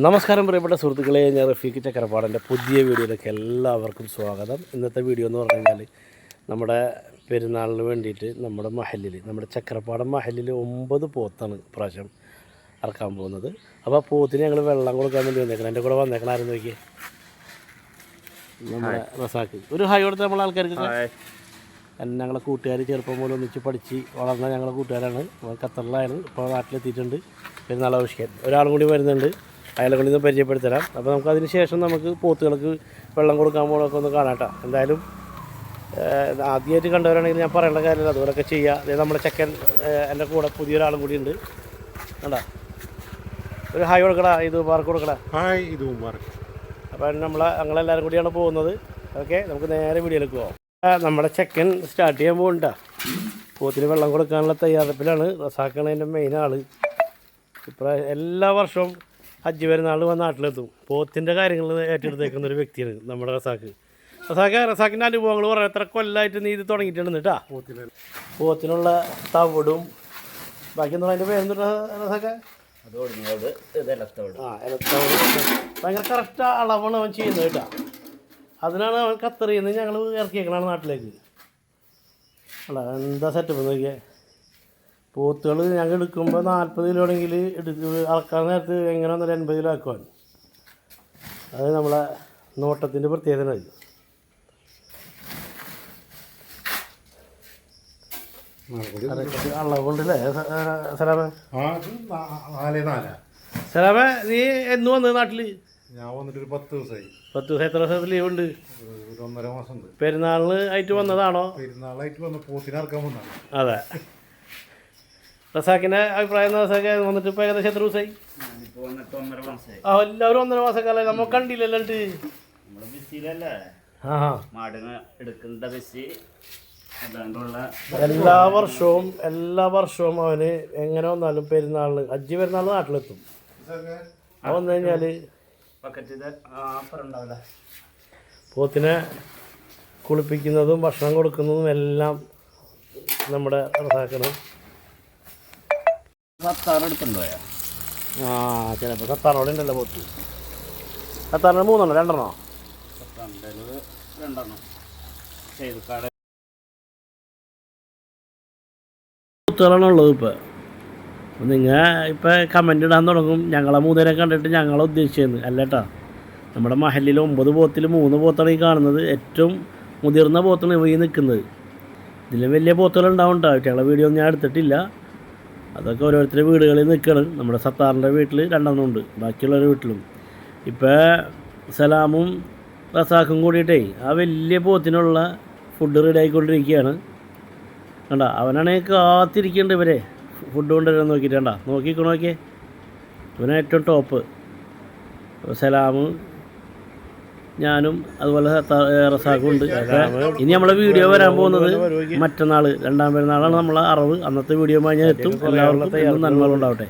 നമസ്കാരം പ്രിയപ്പെട്ട സുഹൃത്തുക്കളെ ഞാൻ റഫീഖ് ചക്രപ്പാടന്റെ പുതിയ വീഡിയോയിലേക്ക് എല്ലാവർക്കും സ്വാഗതം. ഇന്നത്തെ വീഡിയോ എന്ന് പറഞ്ഞു കഴിഞ്ഞാൽ നമ്മുടെ പെരുന്നാളിന് വേണ്ടിയിട്ട് നമ്മുടെ മഹലിൽ നമ്മുടെ ചക്രപ്പാടം മഹലിൽ ഒമ്പത് പോത്താണ് പ്രാവശ്യം ഇറക്കാൻ പോകുന്നത്. അപ്പോൾ ആ പോത്തിന് ഞങ്ങൾ വെള്ളം കൊടുക്കാൻ വേണ്ടി വന്നേക്കണം. എന്റെ കൂടെ വന്നേക്കണം ആരും നോക്കിയേ? നമ്മുടെ റസാക്ക് ഒരു ഹായ് കൊടുത്ത നമ്മളെ ആൾക്കാർക്ക്. എന്നെ ഞങ്ങളെ കൂട്ടുകാർ ചെറുപ്പം മുതൽ ഒന്നിച്ച് പഠിച്ച് വളർന്ന ഞങ്ങളെ കൂട്ടുകാരാണ്. ഖത്തറിലായിരുന്നു ഇപ്പോൾ നാട്ടിലെത്തിയിട്ടുണ്ട്. പെരുന്നാൾ ആവശ്യം ഒരാളും കൂടി വരുന്നുണ്ട്. അയാളെ കൊണ്ട് പരിചയപ്പെടുത്തരാം. അപ്പോൾ നമുക്ക് അതിന് ശേഷം നമുക്ക് പോത്തുകൾക്ക് വെള്ളം കൊടുക്കാൻ പോകണമൊക്കെ ഒന്ന് കാണാട്ടോ എന്തായാലും ആദ്യമായിട്ട് കണ്ടവരാണെങ്കിൽ ഞാൻ പറയേണ്ട കാര്യമില്ല. അതുപോലൊക്കെ ചെയ്യുക അതായത് നമ്മുടെ ചെക്കൻ എന്റെ കൂടെ പുതിയൊരാളും കൂടി ഉണ്ട്. കണ്ടാ? ഒരു ഹായ് കൊടുക്കടാ ഇത് മാർക്ക് കൊടുക്കടാ. ഹായ് ഇത് മാർക്ക് അപ്പോൾ നമ്മളെ ഞങ്ങളെല്ലാവരും കൂടിയാണ് പോകുന്നത്. ഓക്കെ നമുക്ക് നേരെ വീഡിയോയിലേക്ക് പോകാം നമ്മുടെ ചെക്കൻ സ്റ്റാർട്ട് ചെയ്യാൻ പോകണ്ട പോത്തിന് വെള്ളം കൊടുക്കാനുള്ള തയ്യാറെടുപ്പിലാണ്. റസാക്കാണ് മെയിൻ ആൾ ഇപ്പം എല്ലാ വർഷവും ഹജ്ജ് പെരുന്നാൾ വന്ന നാട്ടിലെത്തും. പോത്തിന്റെ കാര്യങ്ങൾ ഏറ്റെടുത്തേക്കുന്ന ഒരു വ്യക്തിയാണ് നമ്മുടെ റസാക്ക് റസാക്ക് റസാക്കിന്റെ അനുഭവങ്ങൾ പറയാം എത്ര കൊല്ലമായിട്ട് നീ ഇത് തുടങ്ങിയിട്ടുണ്ട് കേട്ടാ പോത്തിനുള്ള തവിടും. ബാക്കി എന്താ അതിന്റെ പേര് റസാക്ക ആ ഇലത്തവട്. ഭയങ്കര കറക്റ്റ് അളവാണ് അവൻ ചെയ്യുന്നത് കേട്ടോ അതിനാണ് അവൻ കത്തറിയുന്നത് ഞങ്ങൾ ഇറക്കിയേക്കണാണ് നാട്ടിലേക്ക്. അല്ല എന്താ സെറ്റപ്പ് നോക്കിയേ? പോത്തുകൾ ഞങ്ങൾ എടുക്കുമ്പോൾ നാൽപ്പത് കിലോ ആണെങ്കിൽ എടുത്ത് അളക്കാൻ നേരത്ത് എങ്ങനെ ഒന്നര എൺപത് കിലോ ആക്കുവാൻ. അത് നമ്മളെ നോട്ടത്തിന്റെ പ്രത്യേകത അത് അളവുണ്ടല്ലേ? സലാമേ? സലാമേ നീ എന്ന് വന്നത് നാട്ടിൽ ഞാൻ വന്നിട്ട് ഒരു പത്ത് ദിവസമായി പത്ത് ദിവസം എത്ര ദിവസം ലീവ് ഉണ്ട് ഒരു ഒന്നര മാസം പെരുന്നാളിന് ആയിട്ട് വന്നതാണോ? പെരുന്നാളായിട്ട് വന്ന പോത്തിനെ ഇറക്കാൻ വന്നാണ് അതെ. റസാക്കിന്റെ അഭിപ്രായം റസാക്ക് വന്നിട്ട് ഇപ്പോൾ ഏകദേശം എത്ര ദിവസമായി ആ എല്ലാവരും ഒന്നര മാസക്കാലം നമ്മൾ കണ്ടില്ലല്ലോ ആ എല്ലാ വർഷവും എല്ലാ വർഷവും അവന് എങ്ങനെ വന്നാലും പെരുന്നാളിന് അജ്ജി പെരുന്നാൾ നാട്ടിലെത്തും. അവൻ വന്നു കഴിഞ്ഞാൽ ഉണ്ടാവില്ല പോത്തിനെ കുളിപ്പിക്കുന്നതും ഭക്ഷണം കൊടുക്കുന്നതും എല്ലാം നമ്മുടെ റസാക്കാണ് സത്താറ് എടുത്തുണ്ടോയാ ആ ചിലപ്പോൾ സത്താറോടെ ഉണ്ടല്ലോ പോത്ത്. സത്താറിന് മൂന്നെണ്ണം രണ്ടെണ്ണോ? സത്താറിന്റെ രണ്ടെണ്ണം. ഇപ്പോൾ നിങ്ങൾ ഇപ്പോൾ കമന്റ് ഇടാൻ തുടങ്ങും. ഞങ്ങളെ മൂന്നേരെ കണ്ടിട്ട് ഞങ്ങളെ ഉദ്ദേശിച്ചതെന്ന് അല്ലേട്ടാ നമ്മുടെ മഹലിൽ ഒമ്പത് പോത്തിൽ മൂന്ന് പോത്താണ് ഈ കാണുന്നത്. ഏറ്റവും മുതിർന്ന പോത്താണ് ഇവ ഈ നിൽക്കുന്നത്. ഇതിലും വലിയ പോത്തുകളുണ്ടാവും കേട്ടോ. ഞങ്ങളെ വീഡിയോ ഒന്നും ഞാൻ എടുത്തിട്ടില്ല. അതൊക്കെ ഓരോരുത്തരുടെ വീടുകളിൽ നിൽക്കണം. നമ്മുടെ സത്താറിന്റെ വീട്ടിൽ രണ്ടെണ്ണം ഉണ്ട്. ബാക്കിയുള്ളവരുടെ വീട്ടിലും. ഇപ്പോൾ സലാമും റസാഖും കൂടിയിട്ടേ ആ വലിയ പോത്തിനുള്ള ഫുഡ് റെഡി ആയിക്കൊണ്ടിരിക്കുകയാണ്. കണ്ട അവനാണെങ്കിൽ കാത്തിരിക്കേണ്ട ഇവരെ. ഫുഡ് കൊണ്ടുവരാൻ നോക്കിയിട്ട് കണ്ട നോക്കിക്കോ നോക്കിയേ. ഏറ്റവും ടോപ്പ് സലാമ് ഞാനും അതുപോലെ ഏ, ഇനി നമ്മളെ വീഡിയോ വരാൻ പോകുന്നത് മറ്റന്നാൾ രണ്ടാം പെരുന്നാളാണ് നമ്മളെ അറിവ്. അന്നത്തെ വീഡിയോ ഞാൻ എത്തും. എല്ലാവർക്കും നന്മകളുണ്ടാവട്ടെ.